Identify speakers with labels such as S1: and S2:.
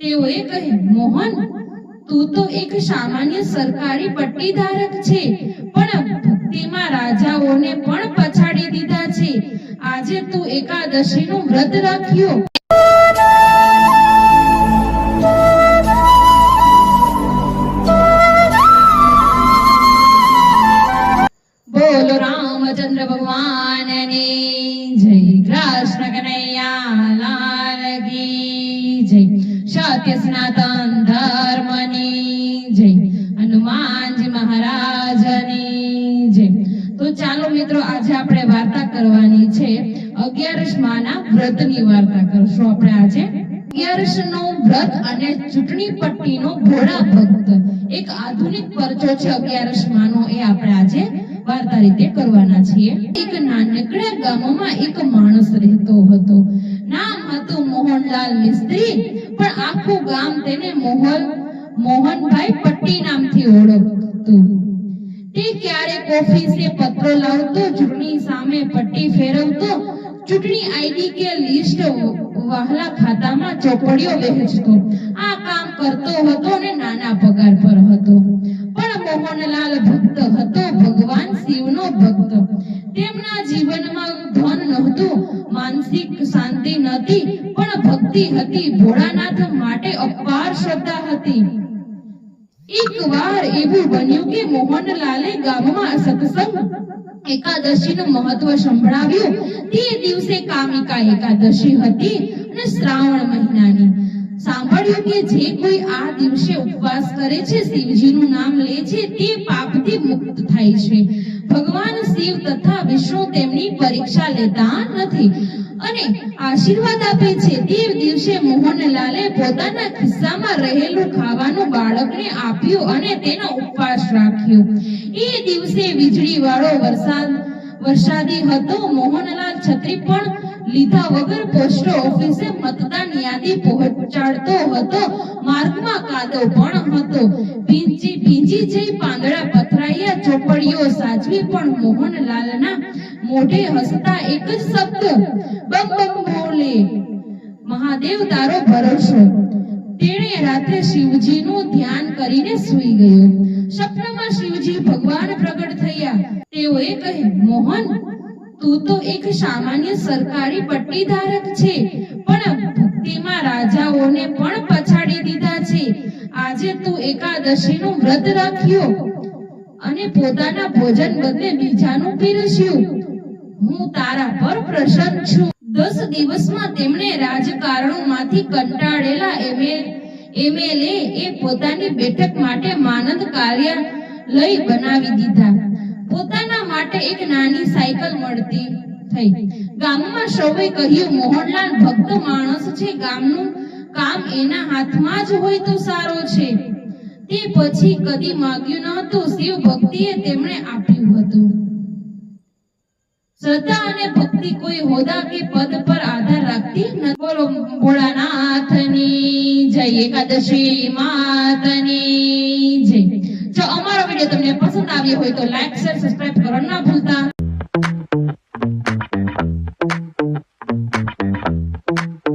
S1: તેઓએ કહ્યું મોહન, તું તો એક સામાન્ય સરકારી પટ્ટી ધારક છે, પણ ભક્તિમાં રાજાઓને પણ પછાડી દીધા છે. આજે તું એકાદશીનું વ્રત રાખ્યો. બોલો રામચંદ્ર ભગવાનની. જય કૃષ્ણ કનૈયા. સત્ય સનાતન ધર્મની જય. હનુમાનજી મહારાજની જય. તો ચાલો મિત્રો, આજે આપણે વાર્તા કરવાની છે અગિયારસ માના વ્રતની વાર્તા કરશું આપણે આજે. આધુનિક પરચો છે અગિયારસ માનો એ આપણે આજે વાર્તા રીતે કરવાના છીએ. એક નાનકડા ગામમાં એક માણસ રહેતો હતો. નામ હતું મોહનલાલ મિસ્ત્રી. પણ આખું ગામ તેને મોહન, મોહનભાઈ પટ્ટી નામથી ઓળખતું. તે ક્યારેક ઓફિસે પત્રો લાવતો, ચૂંટણી સામે પટ્ટી ફેરવતો, ચૂંટણી આઈડી કે લિસ્ટ વાહલા ખાતામાં ચોપડીઓ વહેંચતો. આ કામ કરતો હતો અને નાના પગાર પર હતો. મોહનલાલ ભક્ત હતો, ભગવાન શિવનો ભક્ત. તેમના જીવનમાં ધન નહોતું, માનસિક શાંતિ નહોતી, પણ ભક્તિ હતી, ભોળાનાથ માટે અપાર શ્રદ્ધા હતી. એકવાર એવું બન્યું કે મોહનલાલે ગામમાં સત્સંગ એકાદશીનું મહત્વ સંભળાવ્યું. તે દિવસે કામિકા એકાદશી હતી અને શ્રાવણ મહિનાની. સાંભળ્યું કે જે કોઈ આ દિવસે ઉપવાસ કરે છે, શિવજીનું નામ લે છે, તે પાપથી મુક્ત થાય છે. ભગવાન શિવ તથા વિષ્ણુ તેમની પરીક્ષા લેતા નથી અને આશીર્વાદ આપે છે. તે દિવસે મોહનલાલે પોતાના ખિસ્સામાં રહેલું ખાવાનું બાળકને આપ્યું અને તેનો ઉપવાસ રાખ્યો. એ દિવસે વીજળી વાળો વરસાદ, વરસાદી હતો. મોહનલાલ છત્રી પણ લીધા વગર પોસ્ટ ઓફિસે મતદાન યાદી પહોંચાડતો હતો. માર્ગમાં કાદો પણ હતો. ભીંજી ભીંજી જઈ પાંદડા પથરાયા, ચોપડીઓ સાજવી પણ મોહનલાલના મોઢે હસતા એક જ શબ્દ, બમ બમ, બોલે. મહાદેવ તારો ભરોસો. તેણે રાત્રે શિવજીનું ધ્યાન કરીને સૂઈ ગયો. સપનામાં શિવજી ભગવાન પ્રગટ થયા. તેઓએ કહ્યું, મોહન તું તો એક સામાન્ય સરકારી પટ્ટી ધારક છે, પણ ભક્તિમાં રાજાઓને પણ પછાડી દીધા છે. આજે તું એકાદશીનું વ્રત રાખ્યો અને પોતાના ભોજન બદલે બીજાનું પીરસ્યું. હું તારા પર પ્રસન્ન છું. દસ દિવસમાં તેમણે રાજકારણોમાંથી કંટાળેલા એમએલએ એ પોતાની બેઠક માટે માનદ કાર્યાલય બનાવી દીધા. પોતાના માટે એક નાની સાયકલ મળતી થઈ. ગામમાં સૌએ કહ્યું, મોહનલાલ, ભક્ત માણસ છે, ગામનું કામ એના હાથમાં જ હોય તો સારો છે. તે પછી કદી માગ્યું ન હતું, શિવ ભક્તિએ તેમણે આપ્યું હતું. શ્રદ્ધા અને ભક્તિ કોઈ હોદા કે પદ પર આધાર રાખતી નથી બોલો, ભોળાનાથની જય, એકાદશી માતની જય. જો અમારો વીડિયો તમને પસંદ આવી હોય તો લાઈક શેર સબસ્ક્રાઇબ કરવા ના ભૂલતા.